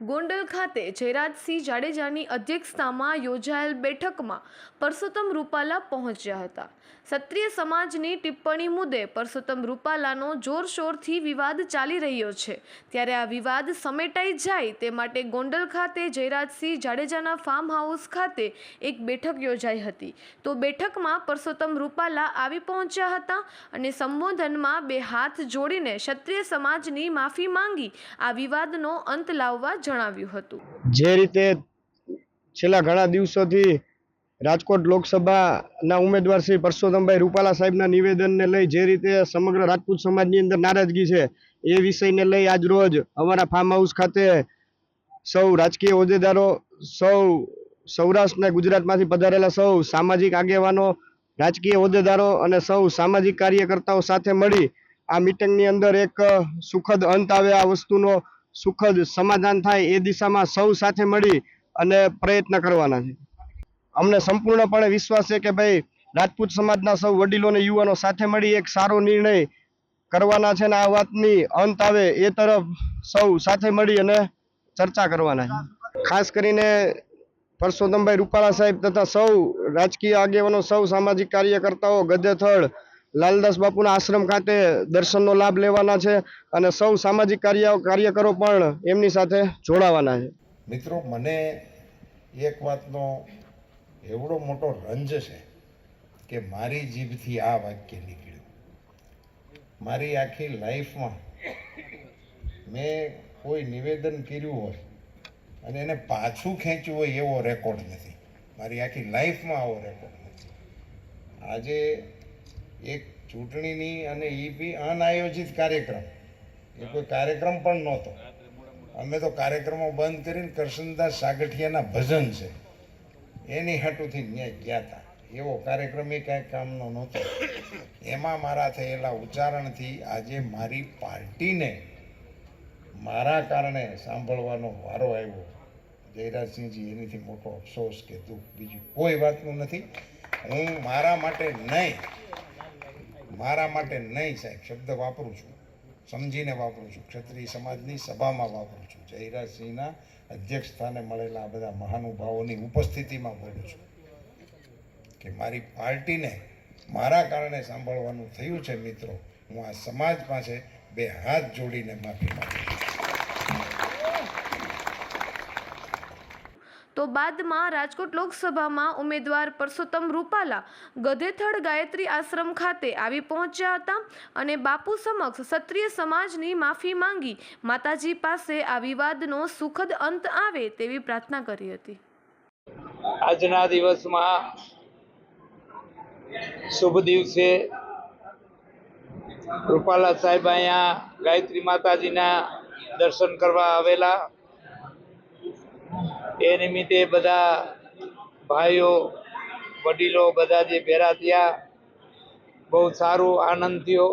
ગોંડલ ખાતે જયરાજસિંહ જાડેજાની અધ્યક્ષતામાં યોજાયેલ બેઠકમાં પરસોત્તમ રૂપાલા પહોંચ્યા હતા. ક્ષત્રિય સમાજની ટિપ્પણી મુદ્દે પરસોત્તમ રૂપાલાનો જોરશોરથી વિવાદ ચાલી રહ્યો છે. ત્યારે આ વિવાદ સમેટાઈ જાય તે માટે ગોંડલ ખાતે જયરાજસિંહ જાડેજાના ફાર્મ હાઉસ ખાતે એક બેઠક યોજાઈ હતી. તો બેઠકમાં પરસોત્તમ રૂપાલા આવી પહોંચ્યા હતા અને સંબોધનમાં બે હાથ જોડીને ક્ષત્રિય સમાજની માફી માંગી આ વિવાદનો અંત લાવવા જણાવ્યું હતું. જે રીતે છેલ્લા ઘણા દિવસોથી રાજકોટ લોકસભાના ઉમેદવાર શ્રી પરસોત્તમભાઈ રૂપાલા સાહેબના નિવેદનને લઈ જે રીતે સમગ્ર રાજપૂત સમાજની અંદર નારાજગી છે, એ વિષયને લઈ આજ રોજ અમારા ફાર્મ હાઉસ ખાતે સૌ રાજકીય હોદ્દેદારો, સૌ સૌરાષ્ટ્રના ગુજરાતમાંથી પધારેલા સૌ સામાજિક આગેવાનો, રાજકીય હોદ્દેદારો અને સૌ સામાજિક કાર્યકર્તાઓ સાથે મળી આ મિટિંગની અંદર એક સુખદ અંત આવે આ વસ્તુનો સુખદ સમાધાન થાય એ દિશામાં સૌ સાથે મળી અને પ્રયત્ન કરવાના છે. અમને સંપૂર્ણપણે વિશ્વાસ છે કે ભાઈ, રાજપૂત સમાજના સૌ વડીલો અને યુવાનો સાથે મળી એક સારો નિર્ણય કરવાના છે ને આ વાતની અંત આવે એ તરફ સૌ સાથે મળી અને ચર્ચા કરવાના છે. ખાસ કરીને પરસોત્તમભાઈ રૂપાલા સાહેબ તથા સૌ રાજકીય આગેવાનો, સૌ સામાજિક કાર્યકર્તાઓ ગદ્દેથળ લાલદાસ બાપુના આશ્રમ ખાતે દર્શનનો લાભ લેવાના છે અને સૌ સામાજિક કાર્ય કાર્યકરો પણ એમની સાથે જોડાવાના છે. મિત્રો, મને એક વાતનો એવડો મોટો રંજ છે કે મારી જીભથી આ વાક્ય નીકળ્યું. મારી આખી લાઈફમાં મેં કોઈ નિવેદન કર્યું હોય અને એને પાછું ખેંચ્યું હોય એવો રેકોર્ડ નથી. મારી આખી લાઈફમાં આવો રેકોર્ડ નથી. આજે એક ચૂંટણીની અને એ બી અનાયોજિત કાર્યક્રમ. એ કોઈ કાર્યક્રમ પણ નહોતો. અમે તો કાર્યક્રમો બંધ કરીને કરશનદાસ સાગઠિયાના ભજન છે. એની હાટુથી ન્યાય ગયા હતા એવો કાર્યક્રમ એ કાંઈ કામનો નહોતો. એમાં મારા થયેલા ઉચ્ચારણથી આજે મારી પાર્ટીને મારા કારણે સાંભળવાનો વારો આવ્યો. જયરાજસિંહજી, એનીથી મોટો અફસોસ કે દુઃખ બીજું કોઈ વાતનું નથી. હું મારા માટે નહીં મારા માટે નહીં સાહેબ, શબ્દ વાપરું છું. સમજીને વાપરું છું. ક્ષત્રિય સમાજની સભામાં વાપરું છું. જયરાજસિંહના અધ્યક્ષ સ્થાને મળેલા આ બધા મહાનુભાવોની ઉપસ્થિતિમાં બોલું છું કે મારી પાર્ટીને મારા કારણે સાંભળવાનું થયું છે મિત્રો. હું આ સમાજ પાસે બે હાથ જોડીને માફી માગું છું. તો બાદમાં રાજકોટ લોકસભામાં ઉમેદવાર પરસોત્તમ રૂપાલા ગધેથડ ગાયત્રી આશ્રમ ખાતે આવી પહોંચ્યા હતા અને બાપુ સમક્ષ ક્ષત્રિય સમાજની માફી માંગી માતાજી પાસે આ વિવાદનો સુખદ અંત આવે તેવી પ્રાર્થના કરી હતી. આજના દિવસમાં શુભ દિવસે રૂપાલા સાહેબ અહીંયા ગાયત્રી માતાજીના દર્શન કરવા આવેલા. એ નિમિત્તે બધા ભાઈઓ વડીલો બધા જે ભેરા થયા બહુ સારું આનંદ થયો.